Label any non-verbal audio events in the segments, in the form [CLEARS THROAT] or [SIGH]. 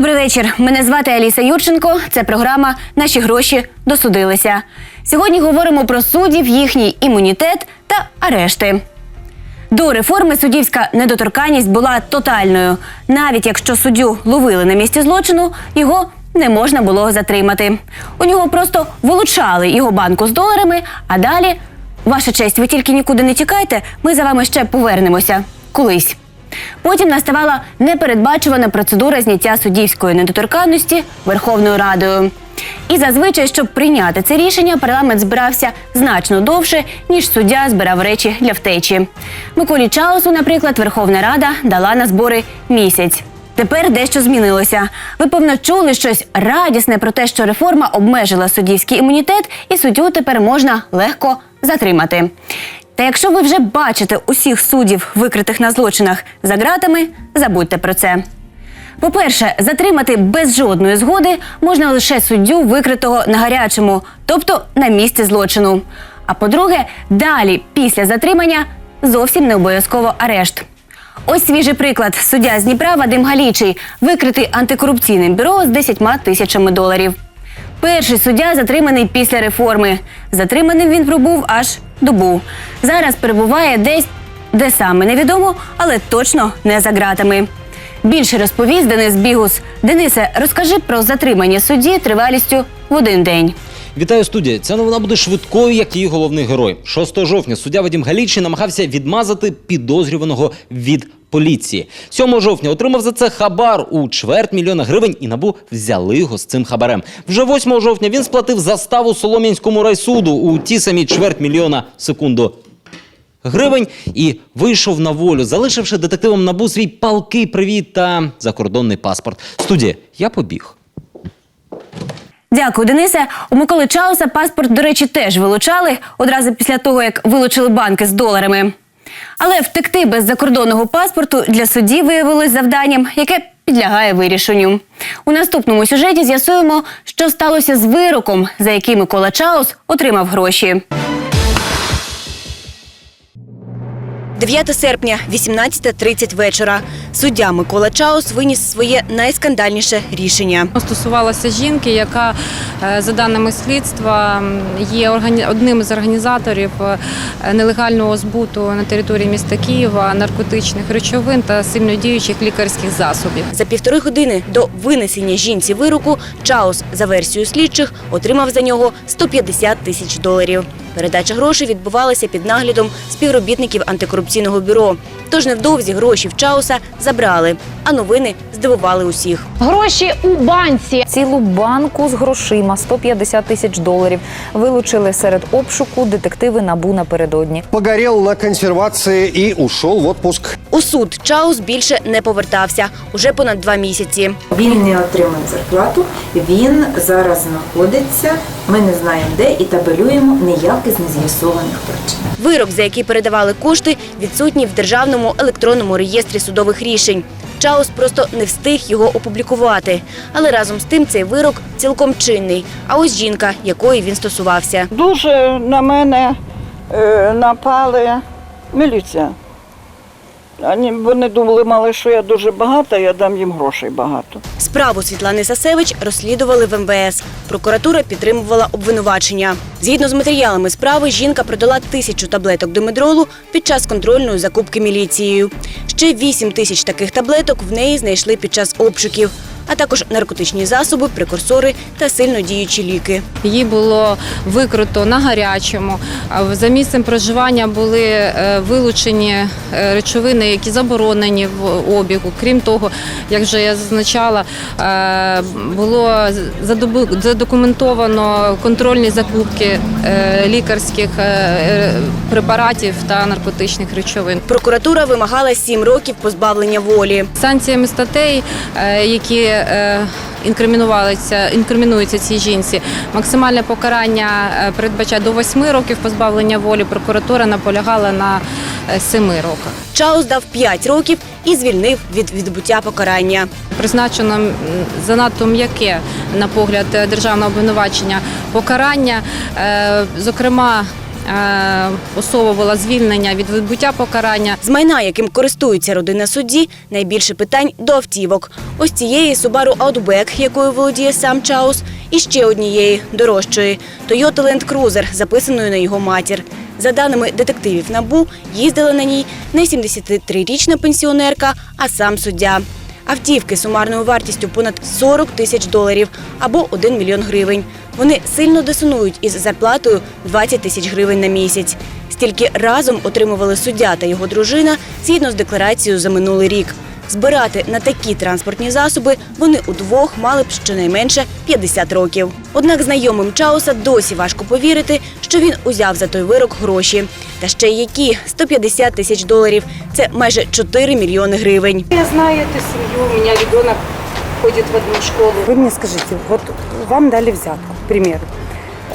Добрий вечір. Мене звати Аліса Юрченко. Це програма Наші гроші досудилися. Сьогодні говоримо про суддів, їхній імунітет та арешти. До реформи суддівська недоторканність була тотальною. Навіть якщо суддю ловили на місці злочину, його не можна було затримати. У нього просто вилучали його банку з доларами, а далі, ваша честь, ви тільки нікуди не тікайте, ми за вами ще повернемося колись. Потім наставала непередбачувана процедура зняття суддівської недоторканності Верховною Радою. І зазвичай, щоб прийняти це рішення, парламент збирався значно довше, ніж суддя збирав речі для втечі. Миколі Чаусу, наприклад, Верховна Рада дала на збори місяць. Тепер дещо змінилося. Ви певно чули щось радісне про те, що реформа обмежила суддівський імунітет, і суддю тепер можна легко затримати. Та якщо ви вже бачите усіх суддів, викритих на злочинах за ґратами, забудьте про це. По-перше, затримати без жодної згоди можна лише суддю, викритого на гарячому, тобто на місці злочину. А по-друге, далі, після затримання, зовсім не обов'язково арешт. Ось свіжий приклад. Суддя з Дніпра Вадим Галічий, викритий антикорупційним бюро з 10 тисячами доларів. Перший суддя затриманий після реформи. Затриманим він пробув аж добу. Зараз перебуває десь, де саме невідомо, але точно не за ґратами. Більше розповість Денис Бігус. Денисе, розкажи про затримання судді тривалістю в один день. Вітаю студія. Ця новина буде швидкою, як її головний герой. 6 жовтня суддя Вадім Галічі намагався відмазати підозрюваного від поліції. 7 жовтня отримав за це хабар у чверть мільйона гривень і набу взяли його з цим хабарем. Вже 8 жовтня він сплатив заставу Солом'янському райсуду у ті самі чверть мільйона секунду. Гривень і вийшов на волю, залишивши детективам набу свій палкий привіт та закордонний паспорт. Студія, я побіг. Дякую, Денисе. У Миколи Чауса паспорт, до речі, теж вилучали одразу після того, як вилучили банки з доларами. Але втекти без закордонного паспорту для судді виявилось завданням, яке підлягає вирішенню. У наступному сюжеті з'ясуємо, що сталося з вироком, за який Микола Чаус отримав гроші. 9 серпня, 18.30 вечора. Суддя Микола Чаус виніс своє найскандальніше рішення. Стосувалася жінки, яка, е, за даними слідства, є одним з організаторів е, нелегального збуту на території міста Києва наркотичних речовин та сильнодіючих лікарських засобів. За півтори години до винесення жінці вироку Чаус, за версією слідчих, отримав за нього 150 тисяч доларів. Передача грошей відбувалася під наглядом співробітників антикорупційного бюро. Тож невдовзі гроші в Чауса забрали, а новини здивували усіх. Гроші у банці. Цілу банку з грошима 150 тисяч доларів вилучили серед обшуку детективи набу напередодні. Погорел на консервации и ушел в отпуск. У суд Чаус більше не повертався уже понад два місяці. Він не отримав зарплату. Він зараз знаходиться. Ми не знаємо де і табелюємо ніяких з нез'ясованих причин. Вирок, за який передавали кошти, відсутній в державному електронному реєстрі судових рішень. Чаус просто не встиг його опублікувати. Але разом з тим цей вирок цілком чинний. А ось жінка, якої він стосувався. Дуже на мене е, напали міліція. Вони, вони думали, мали, що я дуже багата, я дам їм грошей багато. Справу Світлани Сасевич розслідували в МВС. Прокуратура підтримувала обвинувачення. Згідно з матеріалами справи, жінка продала тисячу таблеток домедролу під час контрольної закупки міліцією. Ще 8 тисяч таких таблеток в неї знайшли під час обшуків, а також наркотичні засоби, прекурсори та сильно діючі ліки. Її було викрито на гарячому. За місцем проживання були е, вилучені е, речовини, які заборонені в обігу. Крім того, як вже я зазначала, е, було задокументовано контрольні закупки е, лікарських е, е, препаратів та наркотичних речовин. Прокуратура вимагала 7 років позбавлення волі. Санкціями статей, які інкримінувалися, інкримінуються цій жінці, максимальне покарання передбачає до 8 років позбавлення волі. Прокуратура наполягала на 7 роках. Чаус дав 5 років і звільнив від відбуття покарання. Призначено занадто м'яке, на погляд е, державного обвинувачення, покарання. Е, Зокрема, е, особа була звільнення від відбуття покарання. З майна, яким користується родина судді, найбільше питань до автівок. Ось цієї Subaru Outback, якою володіє сам Чаус, і ще однієї дорожчої Toyota Land Cruiser, записаною на його матір. За даними детективів НАБУ, їздила на ній не 73-річна пенсіонерка, а сам суддя. Автівки сумарною вартістю понад 40 тисяч доларів або 1 мільйон гривень. Вони сильно дисонують із зарплатою 20 тисяч гривень на місяць. Стільки разом отримували суддя та його дружина згідно з декларацією за минулий рік. Збирати на такі транспортні засоби вони удвох мали б щонайменше 50 років. Однак знайомим Чауса досі важко повірити, що він узяв за той вирок гроші. Та ще й які 150 тисяч доларів це майже 4 мільйони гривень. Я знаю эту семью, у меня ребенок ходит в одну школу. Вы мне скажите, вот вам дали взятку, к примеру.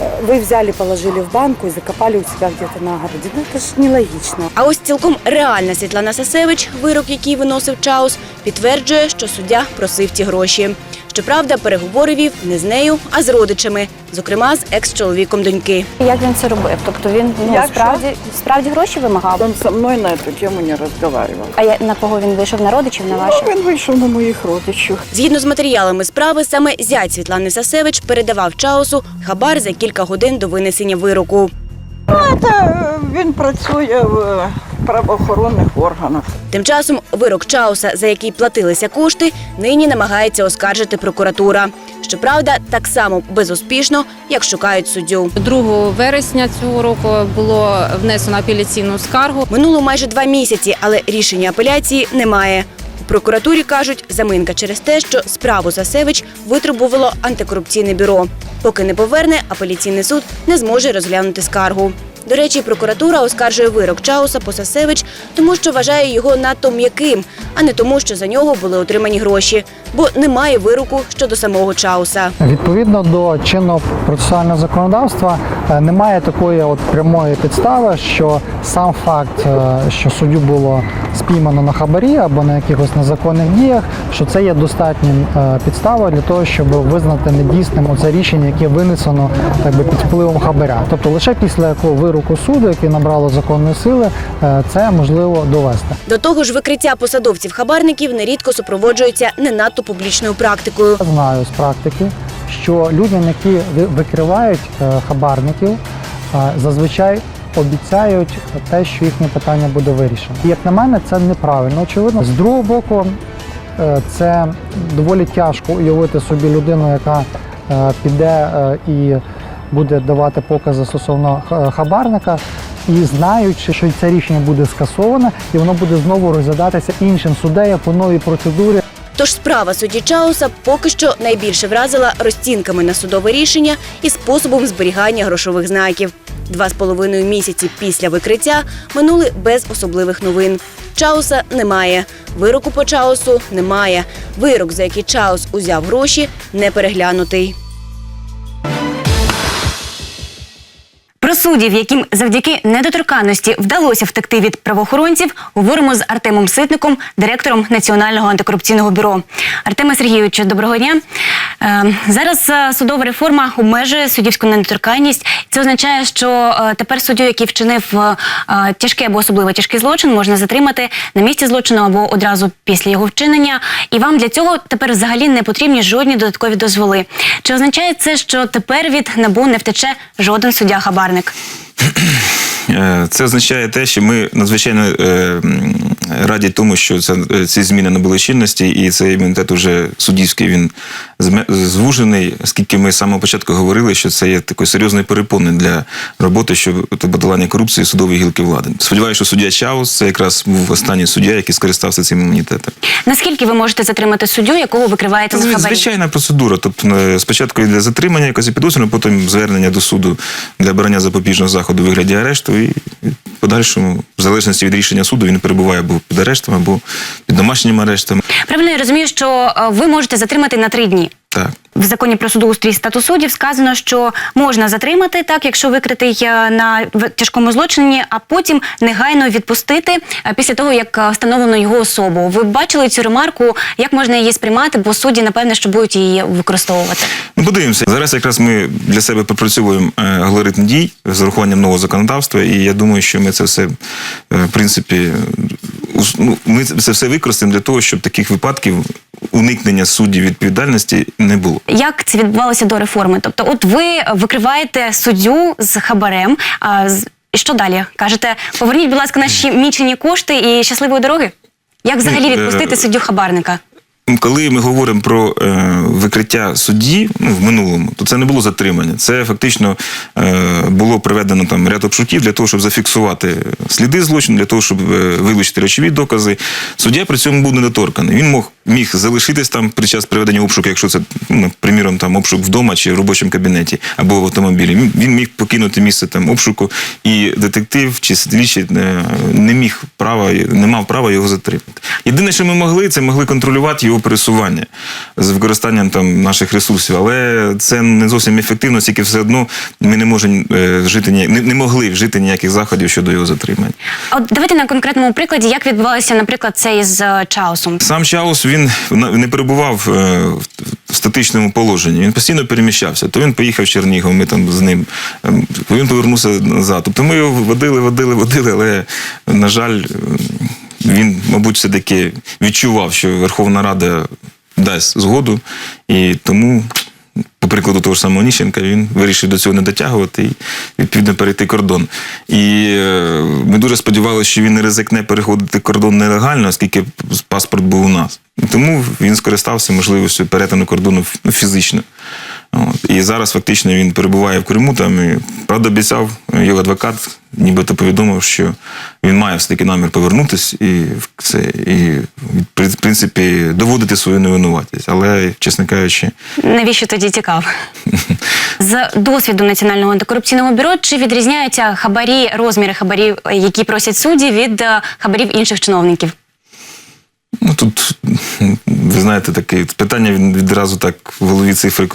Э, Вы взяли, положили в банку и закопали у себя где-то на огороде. Ну это ж нелогично. А ось цілком реальна Світлана Сасевич, вирок, який виносив Чаус, підтверджує, що суддя просив ті гроші. Щоправда, переговори вів не з нею, а з родичами, зокрема з екс-чоловіком доньки. Як він це робив? Тобто він ну, Як справді, справді гроші вимагав? Он со мною на эту тему не розмовляв. А я- на кого він вийшов? На родичів, на ваших? Ну, він вийшов на моїх родичів. Згідно з матеріалами справи, саме зять Світлани Сасевич передавав Чаусу хабар за кілька годин до винесення вироку. Та е, він працює в правоохоронних органах. Тим часом вирок Чауса, за який платилися кошти, нині намагається оскаржити прокуратура. Щоправда, так само безуспішно, як шукають суддю. 2 вересня цього року було внесено апеляційну скаргу. Минуло майже два місяці, але рішення апеляції немає. У прокуратурі кажуть, заминка через те, що справу Сасевич витребувало антикорупційне бюро. Поки не поверне, апеляційний суд не зможе розглянути скаргу. До речі, прокуратура оскаржує вирок Чауса Посасевич, тому що вважає його надто м'яким, а не тому, що за нього були отримані гроші, бо немає вироку щодо самого Чауса. Відповідно до чинного процесуального законодавства е, немає такої от прямої підстави, що сам факт, е, що суддю було спіймано на хабарі або на якихось незаконних діях, що це є достатнім е, підставою для того, щоб визнати недійсним оце рішення, яке винесено так би під впливом хабаря. Тобто лише після якого вироку суду, який набрало законної сили, це можливо довести. До того ж, викриття посадовців хабарників нерідко супроводжується не надто публічною практикою. Знаю з практики, що людям, які викривають е, хабарників, е, зазвичай обіцяють те, що їхнє питання буде вирішено. Як на мене, це неправильно. Очевидно, з другого боку, е, це доволі тяжко уявити собі людину, яка піде і буде давати покази стосовно хабарника. І знаючи, що це рішення буде скасоване, і воно буде знову розглядатися іншим суддею по новій процедурі. Тож справа судді Чауса поки що найбільше вразила розцінками на судове рішення і способом зберігання грошових знаків. Два з половиною місяці після викриття минули без особливих новин. Чауса немає. Вироку по Чаусу немає. Вирок, за який Чаус узяв гроші, не переглянутий. Суддів, яким завдяки недоторканності вдалося втекти від правоохоронців, говоримо з Артемом Ситником, директором Національного антикорупційного бюро. Артеме Сергійовичу, доброго дня. Е, Зараз е, судова реформа обмежує суддівську недоторканність. Це означає, що е, тепер суддю, який вчинив тяжкий або особливо тяжкий злочин, можна затримати на місці злочину або одразу після його вчинення. І вам для цього тепер взагалі не потрібні жодні додаткові дозволи. Чи означає це, що тепер від набу не втече жоден суддя хабарник? Е, Це означає те, що ми надзвичайно е, раді тому, що це, е, ці зміни набули чинності, і цей імунітет уже суддівський він звужений, оскільки ми з самого початку говорили, що це є такою серйозною перепоною для роботи щодо подолання корупції судової гілки влади. Сподіваюся, що суддя Чаус це якраз був останній суддя, який скористався цим імунітетом. Наскільки ви можете затримати суддю, якого викриваєте на Звичайна хабарі? звичайна процедура. Тобто е, спочатку йде затримання якось підозрюваного, потім звернення до суду для обрання запобіжного заходу у вигляді арешту, і в подальшому, в залежності від рішення суду, він перебуває або під арештом, або під домашнім арештом. Правильно я розумію, що е, ви можете затримати на три дні. Так. В законі про судоустрій статус суддів сказано, що можна затримати так, якщо викритий е, на тяжкому злочині, а потім негайно відпустити е, після того, як е, встановлено його особу. Ви бачили цю ремарку, як можна її сприймати, бо судді, напевне, що будуть її використовувати. Ну, подивимося. Зараз якраз ми для себе пропрацьовуємо алгоритм дій з урахуванням нового законодавства, і я думаю, що ми це все, в принципі, ну, ми це все використаємо для того, щоб таких випадків уникнення суддів відповідальності не було. Як це відбувалося до реформи? Тобто, от ви викриваєте суддю з хабарем. А з- що далі? Кажете, поверніть, будь ласка, наші мічені кошти і щасливої дороги? Як взагалі Е, відпустити суддю хабарника? Коли ми говоримо про е, викриття судді ну, в минулому, то це не було затримання. Це фактично е, було проведено там ряд обшуків для того, щоб зафіксувати сліди злочину, для того, щоб е, вилучити речові докази. Суддя при цьому був недоторканий. Він мог міг залишитись там під час проведення обшуку, якщо це, ну, приміром, там обшук вдома чи в робочому кабінеті або в автомобілі. Він, він міг покинути місце там обшуку, і детектив чи слідчий е, не міг права, не мав права його затримати. Єдине, що ми могли, це могли контролювати його пересування з використанням там наших ресурсів, але це не зовсім ефективно, тільки все одно ми не можемо е, вжити ні- не, не могли вжити ніяких заходів щодо його затримання. От давайте на конкретному прикладі, як відбувалося, наприклад, це із е, Чаусом. Сам Чаус він не перебував е, в статичному положенні. Він постійно переміщався. То він поїхав в Чернігов, ми там з ним. ем, Він повернувся назад. Тобто ми його водили, водили, водили, але, на жаль, ем, він, мабуть, все-таки відчував, що Верховна Рада дасть згоду, і тому. По прикладу того ж самого Ніщенка, він вирішив до цього не дотягувати і відповідно перейти кордон. І е, ми дуже сподівалися, що він не ризикне переходити кордон нелегально, оскільки паспорт був у нас. Тому він скористався можливістю перетину кордону ну, фізично. От. І зараз фактично він перебуває в Криму. Там і, правда, обіцяв його адвокат, нібито повідомив, що він має все-таки намір повернутись і в це і в принципі доводити свою невинуватість. Але, чесно кажучи, Навіщо тоді тікав? [LAUGHS] З досвіду Національного антикорупційного бюро чи відрізняються хабарі, розміри хабарів, е, які просять судді від е, хабарів інших чиновників? Ну тут ви знаєте, таке питання відразу так в голові цифри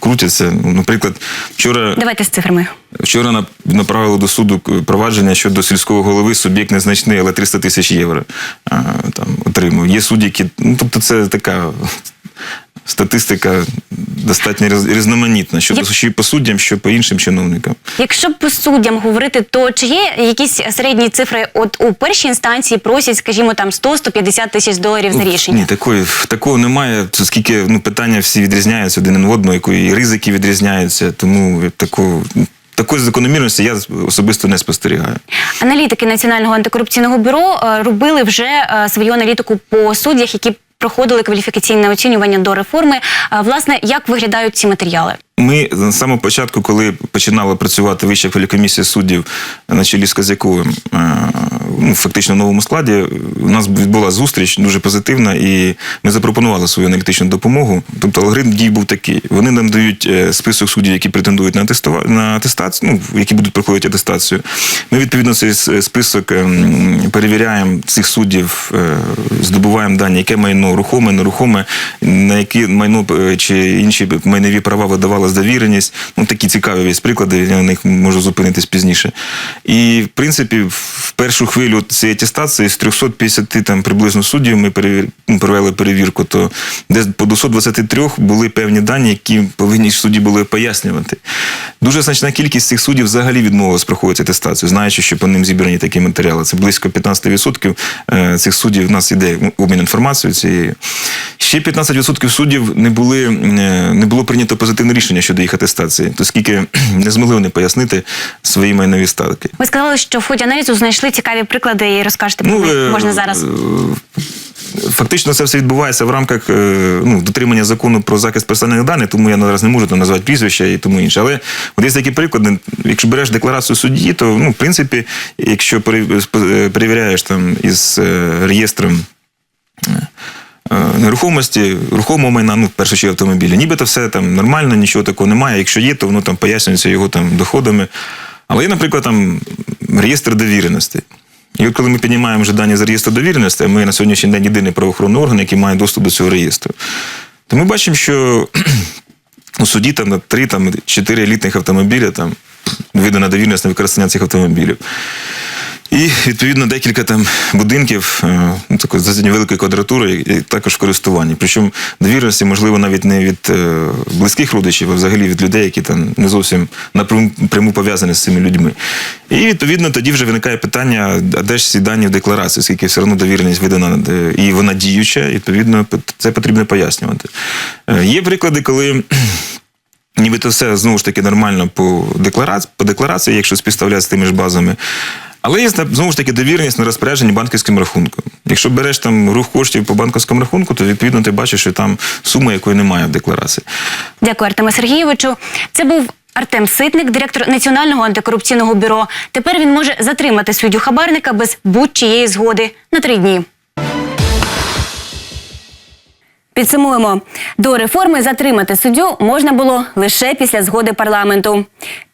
крутяться. Наприклад, вчора Давайте з цифрами. вчора на- направили до суду провадження щодо сільського голови. Суб'єкт незначний, але 300 тисяч євро а, там отримав. Є судді, які ну тобто, це така. Статистика достатньо різ- різноманітна, що, Я- що по суддям, що по іншим чиновникам. Якщо по суддям говорити, то чи є якісь середні цифри? От у першій інстанції просять, скажімо, там 100-150 тисяч доларів за рішення. Ні, такої, такого немає, оскільки ну, питання всі відрізняються один від одного, якої- і ризики відрізняються, тому такого, такої закономірності я особисто не спостерігаю. Аналітики Національного антикорупційного бюро е, робили вже е, свою аналітику по суддях, які проходили кваліфікаційне оцінювання до реформи. Власне, як виглядають ці матеріали? Ми з самого початку, коли починала працювати вища кваліфкомісія суддів на чолі з Козяковим, е, ну, фактично в новому складі, у нас відбула зустріч дуже позитивна, і ми запропонували свою аналітичну допомогу. Тобто алгоритм дій був такий: вони нам дають е, список суддів, які претендують на атестува- на атестацію, ну які будуть проходити атестацію. Ми відповідно цей список ем, перевіряємо цих суддів, е, здобуваємо дані, яке майно рухоме, нерухоме, на які майно чи інші майнові права видавалась довіреність. Ну такі цікаві є приклади, я на них можу зупинитись пізніше. І в принципі, в першу хвилю цієї атестації з 350 там приблизно суддів ми ну, провели перевірку, то десь по 223 були певні дані, які повинні судді були пояснювати. Дуже значна кількість цих суддів взагалі відмовилась проходити атестацію, знаючи, що по ним зібрані такі матеріали. Це близько 15% е, цих суддів. У нас іде обмін інформацією цією. Ще 15% суддів не були е, не було прийнято позитивне рішення щодо їх атестації, оскільки [CLEARS THROAT] не змогли вони пояснити свої майнові статки. Ви сказали, що в ході аналізу знайшли цікаві приклади і розкажете про них. е, Можна зараз. е, Фактично це все відбувається в рамках е, ну, дотримання закону про захист персональних даних, тому я наразі не можу там назвати прізвища і тому інше. Але от є такі приклади. Якщо береш декларацію судді, то ну, в принципі, якщо перевіряєш там із реєстром. Е, Нерухомості, рухомого майна, ну, в першу чергу автомобілі. Нібито все там нормально, нічого такого немає. Якщо є, то воно там пояснюється його там доходами. Але є, наприклад, там реєстр довіреностей. І от коли ми піднімаємо вже дані з реєстру довіреності, ми на сьогоднішній день єдиний правоохоронний орган, який має доступ до цього реєстру. то ми бачимо, що [CLEARS THROAT] у суді там на три, там елітних автомобіля там видана довірність на використання цих автомобілів. І відповідно декілька там будинків е, ну, такої достатньо великої квадратури, і також в користуванні. Причому довірності, можливо, навіть не від е, близьких родичів, а взагалі від людей, які там не зовсім напряму пряму пов'язані з цими людьми. І відповідно тоді вже виникає питання, а де ж ці дані в декларації, оскільки все одно довіреність видана е, і вона діюча, і, відповідно, це потрібно пояснювати. Є приклади, коли. Нібито все знову ж таки нормально по декларації, по декларації, якщо співставляти з тими ж базами. Але є знову ж таки довіреність на розпорядженні банківським рахунком. Якщо береш там рух коштів по банківському рахунку, то відповідно ти бачиш, що там сума, якої немає в декларації. Дякую, Артеме Сергійовичу. Це був Артем Ситник, директор Національного антикорупційного бюро. Тепер він може затримати суддю хабарника без будь-чиєї згоди на три дні. Підсумуємо, до реформи затримати суддю можна було лише після згоди парламенту.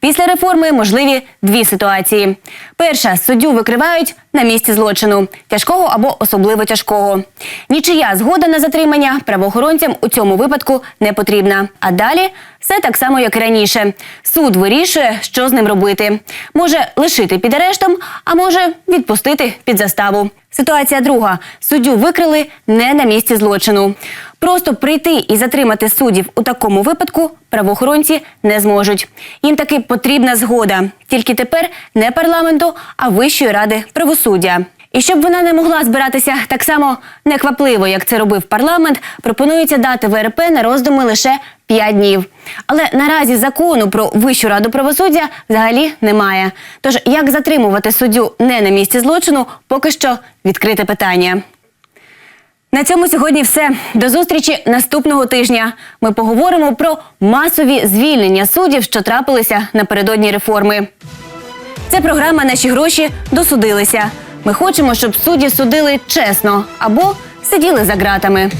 Після реформи можливі дві ситуації: перша суддю викривають на місці злочину тяжкого або особливо тяжкого. Нічия згода на затримання правоохоронцям у цьому випадку не потрібна. А далі все так само, як і раніше. Суд вирішує, що з ним робити. Може лишити під арештом, а може відпустити під заставу. Ситуація друга: суддю викрили не на місці злочину. Просто прийти і затримати суддів у такому випадку правоохоронці не зможуть. Їм таки потрібна згода. Тільки тепер не парламенту, а Вищої ради правосуддя. І щоб вона не могла збиратися так само неквапливо, як це робив парламент, пропонується дати ВРП на роздуми лише 5 днів. Але наразі закону про Вищу раду правосуддя взагалі немає. Тож як затримувати суддю не на місці злочину, поки що відкрите питання. На цьому сьогодні все. До зустрічі наступного тижня. Ми поговоримо про масові звільнення суддів, що трапилися напередодні реформи. Це програма Наші гроші досудилися. Ми хочемо, щоб судді судили чесно або сиділи за ґратами.